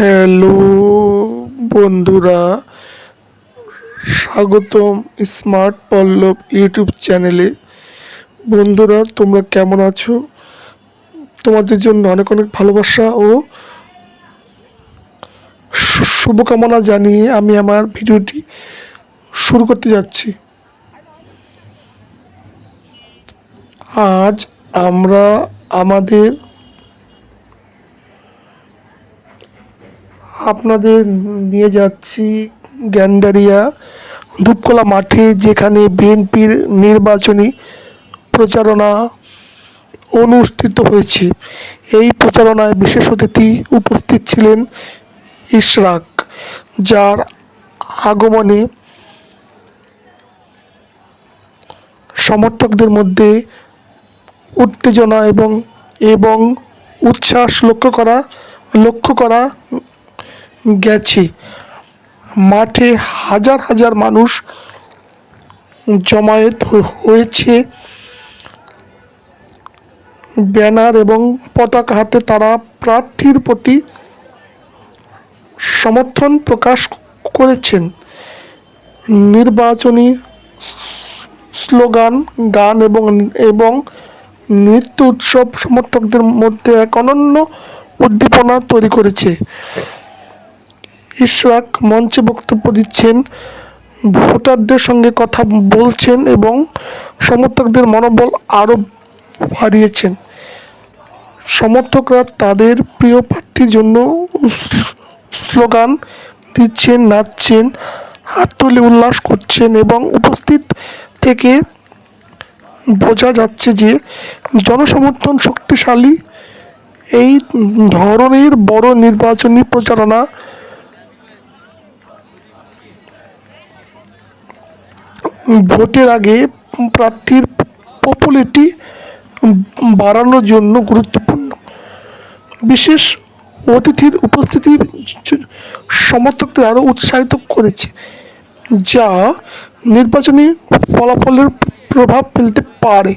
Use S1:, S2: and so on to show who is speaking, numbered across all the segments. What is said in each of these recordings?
S1: Hello বন্ধুরা, স্বাগতম smart পল্লব YouTube চ্যানেলে। বন্ধুরা, তোমরা কেমন আছো? তোমাদের জন্য অনেক অনেক ভালোবাসা ও শুভকামনা জানিয়ে আমি আমার ভিডিওটি শুরু করতে যাচ্ছি। আজ আমরা আমাদের আপনাদের নিয়ে যাচ্ছি গ্যান্ডারিয়া, ধূপকলা মাঠে যেখানে বিএনপির নির্বাচনী প্রচারণা অনুষ্ঠিত হয়েছে। এই প্রচারণায় বিশেষ অতিথি উপস্থিত ছিলেন ইশরাক, যার আগমনে সমর্থকদের মধ্যে উত্তেজনা এবং এবং উচ্ছ্বাস লক্ষ্য করা লক্ষ্য করা গেছে। মাঠে হাজার হাজার মানুষ জমায়েত হয়েছে। ব্যানার এবং পতাকা হাতে তারা প্রার্থীর প্রতি সমর্থন প্রকাশ করেছেন। নির্বাচনী স্লোগান, গান এবং এবং নৃত্য উৎসব সমর্থকদের মধ্যে এক অনন্য উদ্দীপনা তৈরি করেছে। ইশরাক মঞ্চে বক্তব্য দিচ্ছেন, ভোটারদের সঙ্গে কথা বলছেন এবং সমর্থকদের মনোবল আরও বাড়িয়েছেন। সমর্থকরা তাদের প্রিয় প্রার্থীর জন্য স্লো- স্লোগান দিচ্ছেন, নাচছেন, হাত তুলে উল্লাস করছেন এবং উপস্থিত থেকে বোঝা যাচ্ছে যে জনসমর্থন শক্তিশালী। এই ধরনের বড় নির্বাচনী প্রচারণা ভোটের আগে প্রার্থীর পপুলারিটি বাড়ানোর জন্য গুরুত্বপূর্ণ। বিশেষ অতিথির উপস্থিতি সমর্থকদের আরও উৎসাহিত করেছে, যা নির্বাচনী ফলাফলের প্রভাব ফেলতে পারে।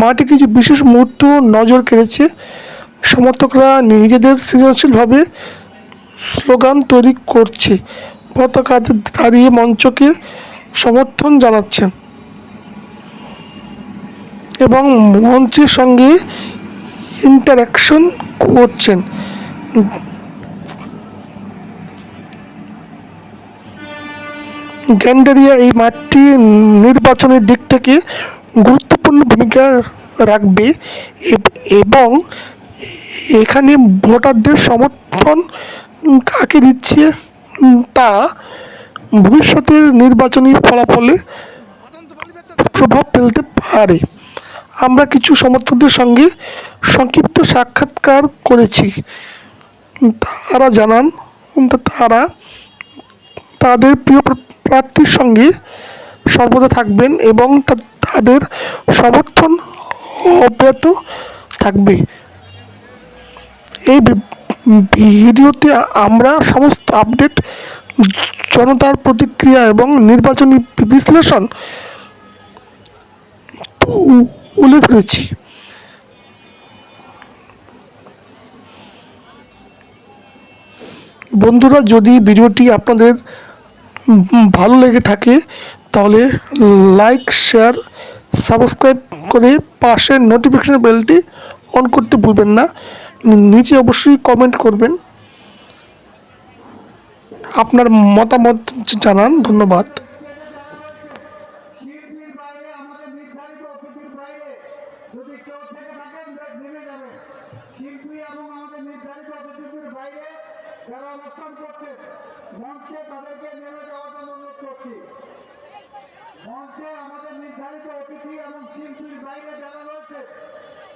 S1: মাঠে কিছু বিশেষ মুহূর্ত নজর কেড়েছে। সমর্থকরা নিজেদের সৃজনশীলভাবে স্লোগান তৈরি করছে। পতাকা দাঁড়িয়ে মঞ্চকে সমর্থন জানাচ্ছেন এবং মঞ্চের সঙ্গে ইন্টারাকশন করছেন। গ্যান্ডারিয়া এই মাঠটি নির্বাচনের দিক থেকে গুরুত্বপূর্ণ ভূমিকা রাখবে এবং এখানে ভোটারদের সমর্থন কাকে দিচ্ছে তা ভবিষ্যতের নির্বাচনী ফলাফলে প্রভাব ফেলতে পারে। আমরা কিছু সমর্থকদের সঙ্গে সংক্ষিপ্ত সাক্ষাৎকার করেছি। তারা জানান, তারা তাদের প্রিয় প্রার্থীর সঙ্গে সর্বদা থাকবেন এবং তাদের সমর্থন অব্যাহত থাকবে। এই ভিডিওতে আমরা সমস্ত আপডেট জনতার প্রতিক্রিয়া এবং নির্বাচনী বিশ্লেষণ তুলে ধরেছি বন্ধুরা, যদি ভিডিওটি আপনাদের ভালো লেগে থাকে, তাহলে লাইক, শেয়ার, সাবস্ক্রাইব করে পাশের নোটিফিকেশন বেলটি অন করতে ভুলবেন না। নিচে অবশ্যই কমেন্ট করবেন। আপনার মতামত জানান ধন্যবাদ।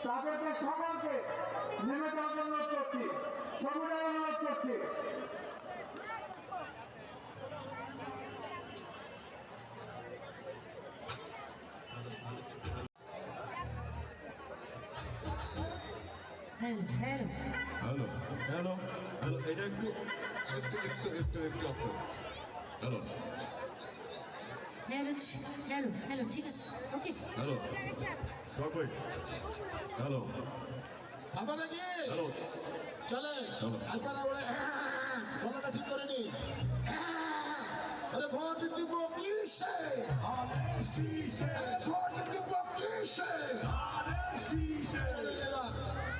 S2: তাদেরকে সকলকে নেমে যাওয়ার জন্য করছি সমুদায় অনুরোধ করছি
S3: hello hello
S4: hello hello hello এটা একটু একটু একটু একটু একটু হ্যালো।
S3: হ্যালো হ্যালো হ্যালো ঠিক আছে ওকে।
S4: হ্যালো সবাই হ্যালো।
S5: হবে নাকি
S4: হ্যালো।
S5: চলে। একবার আমরা হ্যাঁ, হ্যাঁ, হ্যাঁ, গলাটা ঠিক করে নি আরে ভোট দিব কিসে? আরে ভোট দিব কিসে? আরে শীষে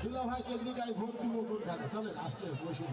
S5: দুলা ভাইকে জিগাই ভোট দিব কোনখানে? চলেন আসছে বসুন।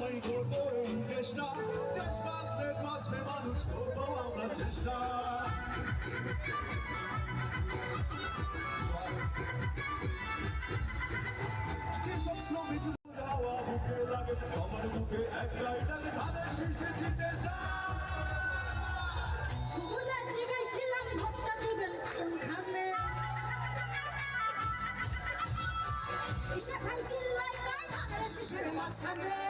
S3: সবাই
S5: করব
S4: এই দেশটা। দেশ বাঁচলে বাঁচবে মানুষ, করব আমরা চেষ্টা। আমার বুকে এক লাইট আমি ধানের শীর্ষে জিতে
S5: চাই She's here in my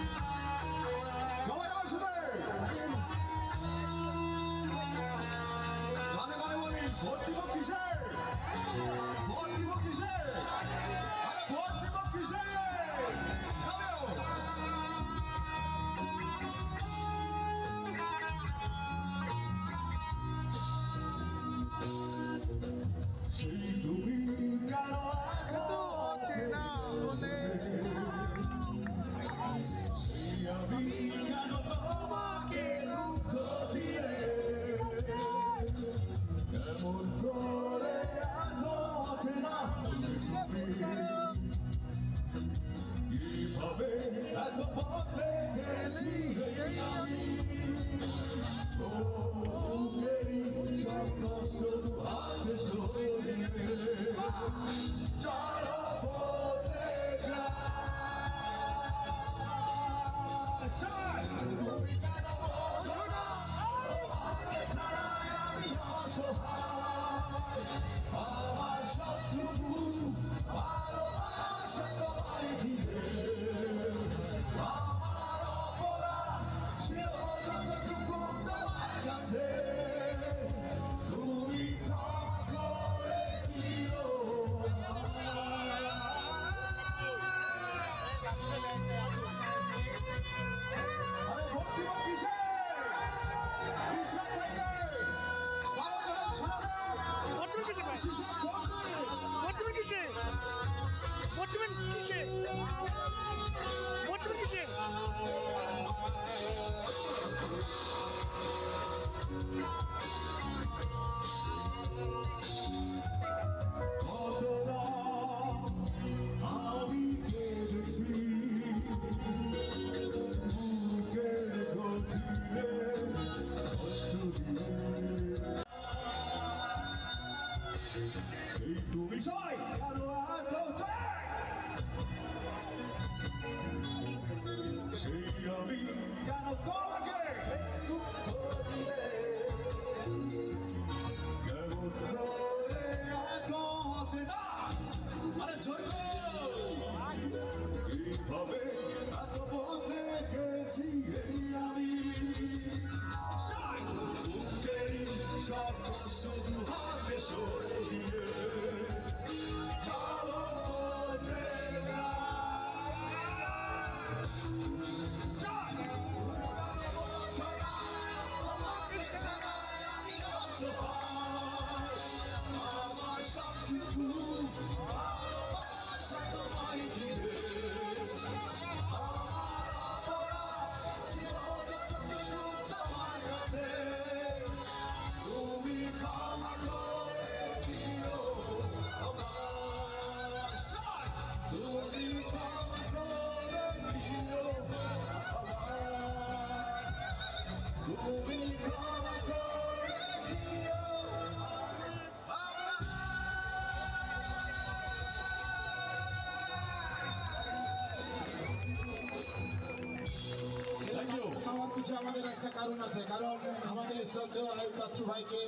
S3: পিছিয়ে আমাদের একটা কারণ আছে, কারণ আমাদের শ্রদ্ধেয় আয়ুব বাচ্চু ভাইকে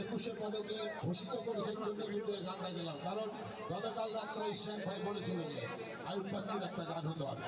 S3: একুশে পদকে ঘোষিত করেছেন জন্য কিন্তু গানটা গেলাম কারণ গতকাল রাত্রে ইসলাম ভাই বলেছিল যে আয়ুব বাচ্চুর একটা গান হতে হবে